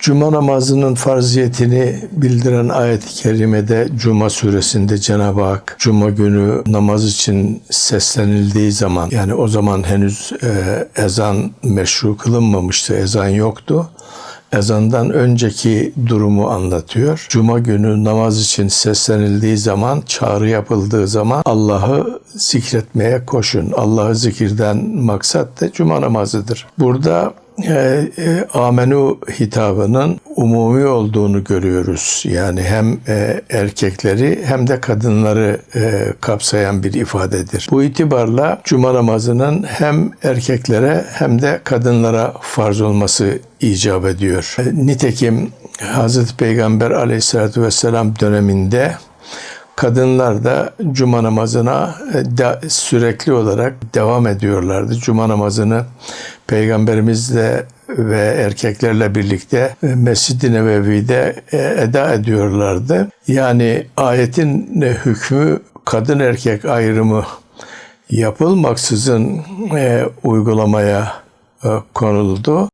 Cuma namazının farziyetini bildiren ayet-i kerimede Cuma suresinde Cenab-ı Hak Cuma günü namaz için seslenildiği zaman yani o zaman henüz e, ezan meşru kılınmamıştı, ezan yoktu. Ezandan önceki durumu anlatıyor. Cuma günü namaz için seslenildiği zaman, çağrı yapıldığı zaman Allah'ı zikretmeye koşun. Allah'ı zikirden maksat da cuma namazıdır. Burada e, e, amenu hitabının umumi olduğunu görüyoruz. Yani hem e, erkekleri hem de kadınları kapsayan bir ifadedir. Bu itibarla cuma namazının hem erkeklere hem de kadınlara farz olması icap ediyor. Nitekim Hazreti Peygamber aleyhissalatü vesselam döneminde Kadınlar da cuma namazına e, de, sürekli olarak devam ediyorlardı. Cuma namazını peygamberimizle ve erkeklerle birlikte e, Mescid-i Nebevi'de e, eda ediyorlardı. Yani ayetin hükmü kadın erkek ayrımı yapılmaksızın e, uygulamaya e, konuldu.